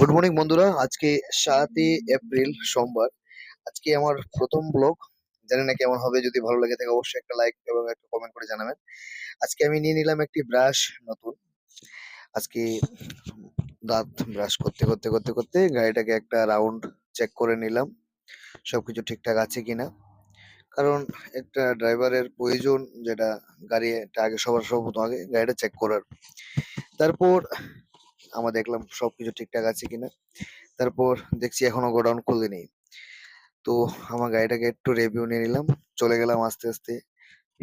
Good morning বন্ধুরা। আজকে সাতই এপ্রিল, সোমবার। আজকে আমার প্রথম ব্লগ। জানি না কেমন হবে, যদি ভালো লাগে থাকে অবশ্যই একটা লাইক এবং একটা কমেন্ট করে জানাবেন। আজকে আমি নিয়ে নিলাম একটি ব্রাশ নতুন। আজকে দাঁত ব্রাশ করতে করতে করতে করতে গাড়িটাকে একটা রাউন্ড চেক করে নিলাম। সবকিছু ঠিকঠাক আছে কিনা? কারণ একটা ড্রাইভারের প্রয়োজন যেটা গাড়িটা আগে সবার সর্বপ্রথম আগে গাড়িটা চেক করার। তারপর আমরা দেখলাম সবকিছু ঠিকঠাক আছে কিনা। তারপর দেখছি এখনও গোডাউন খুলেনি তো আমার গাড়িটাকে একটু রেভিউ নিয়ে নিলাম। চলে গেলাম আস্তে আস্তে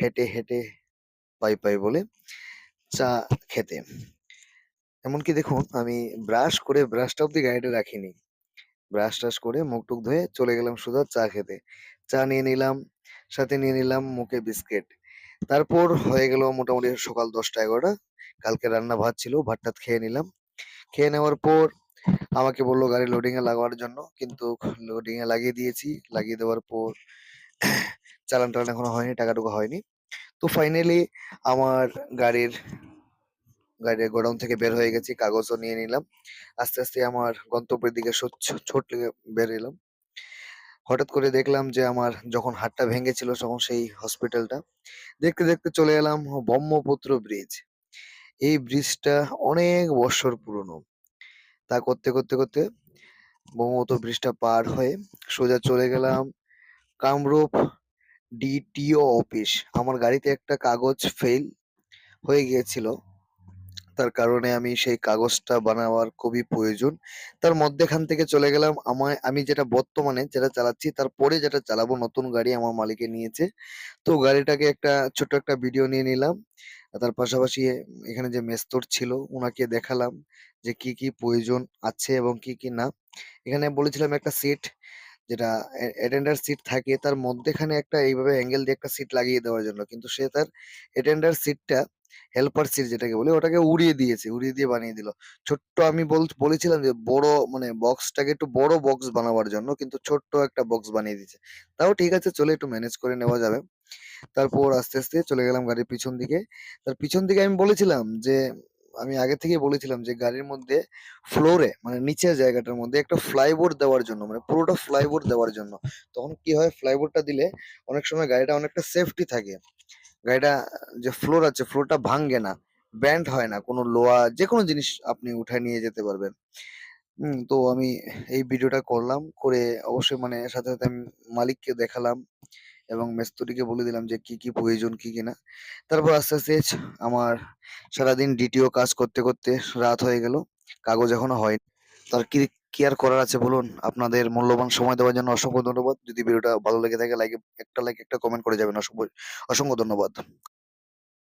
হেঁটে হেঁটে পাই পাই বলে চা খেতে। এমনকি দেখুন, আমি ব্রাশ করে ব্রাশটা অব্দি গাড়িটা রাখিনি। ব্রাশ টাশ করে মুখ টুক ধুয়ে চলে গেলাম শুধু চা খেতে। চা নিয়ে নিলাম, সাথে নিয়ে নিলাম মুখে বিস্কিট। তারপর হয়ে গেল মোটামুটি সকাল দশটা এগারোটা। কালকে রান্না ভাত ছিল ভাত টাত খেয়ে নিলাম। খেয়ে নেওয়ার পর আমাকে বলল গাড়ি লোডিং এ লাগানোর জন্য। কিন্তু লোডিং এ লাগিয়ে দিয়েছি। লাগিয়ে দেওয়ার পর চালান টালান এখনও হয়নি টাকা টুকু হয়নি। তো ফাইনালি আমার গাড়ির গাড়ির গোডাউন থেকে বের হয়ে গেছি, কাগজও নিয়ে নিলাম। আস্তে আস্তে আমার গন্তব্যের দিকে ছোট- বের এলাম। হঠাৎ করে দেখলাম যে আমার যখন হাতটা ভেঙেছিল তখন সেই হসপিটালটা দেখতে দেখতে চলে এলাম ব্রহ্মপুত্র ব্রিজ এই ব্রিজটা অনেক বছর পুরনো। তা করতে করতে করতে ব্রহ্মপুত্র ব্রিজটা পার হয়ে সোজা চলে গেলাম কামরূপ ডিটিও অফিস আমার গাড়িতে একটা কাগজ ফেল হয়ে গিয়েছিল। তার কারণে আমি সেই কাগজটা বানাবার খুবই প্রয়োজন। তার মধ্যেখান থেকে চলে গেলাম আমায়, আমি যেটা বর্তমানে যেটা চালাচ্ছি তারপরে যেটা চালাবো নতুন গাড়ি আমার মালিকে নিয়েছে। তো গাড়িটাকে একটা ছোট একটা ভিডিও নিয়ে নিলাম। তার পাশাপাশি এখানে যে মেস্তর ছিল ওনাকে দেখালাম যে কি কি প্রয়োজন আছে এবং কি কি না। এখানে বলেছিলাম একটা সিট যেটা অ্যাটেন্ডার সিট থাকে। তার মধ্যেখানে একটা এইভাবে অ্যাঙ্গেল দিয়ে একটা সিট লাগিয়ে দেওয়ার জন্য। কিন্তু সে তার অ্যাটেন্ডার সিটটা হেল্পার সিট যেটাকে বলে, ওটাকে উড়িয়ে দিয়েছে, উড়িয়ে দিয়ে বানিয়ে দিল। ছোট্ট আমি বল, বলেছিলাম যে, বড় মানে বক্সটাকে একটু বড় বক্স বানাবার জন্য কিন্তু ছোট্ট একটা বক্স বানিয়ে দিয়েছে। তাও ঠিক আছে, চলে একটু ম্যানেজ করে নেওয়া যাবে। তারপর আস্তে আস্তে চলে গেলাম গাড়ির পিছন দিকে। তার পিছন দিকে আমি বলেছিলাম যে, আমি আগে থেকেই বলেছিলাম যে, গাড়ির মধ্যে ফ্লোরে মানে নিচের জায়গাটার মধ্যে একটা ফ্লাইবোর্ড দেওয়ার জন্য মানে পুরোটা ফ্লাইবোর্ড দেওয়ার জন্য। তখন কি হয় ফ্লাইবোর্ডটা দিলে অনেক সময় গাড়িটা অনেকটা সেফটি থাকে। গাড়িটা, যে ফ্লোর আছে ফ্লোরটা ভাঙ্গে না ব্যান্ড হয় না, কোনো লোহা যে কোনো জিনিস আপনি উঠায় নিয়ে যেতে পারবেন। তো আমি এই ভিডিওটা করলাম, করে অবশ্যই মানে সাথে সাথে আমি মালিককে দেখালাম এবং মিস্ত্রিকে বলে দিলাম যে কি কি প্রয়োজন, কি কি না। তারপর আস্তে আস্তে আমার সারাদিন ডিটিও কাজ করতে করতে রাত হয়ে গেল, কাগজ এখনও হয়নি। তার কি আর করার আছে বলুন? আপনাদের মূল্যবান সময় দেওয়ার জন্য অসংখ্য ধন্যবাদ। যদি ভিডিওটা ভালো লেগে থাকে লাইক একটা লাইক একটা কমেন্ট করে যাবেন। অসংখ্য অসংখ্য ধন্যবাদ।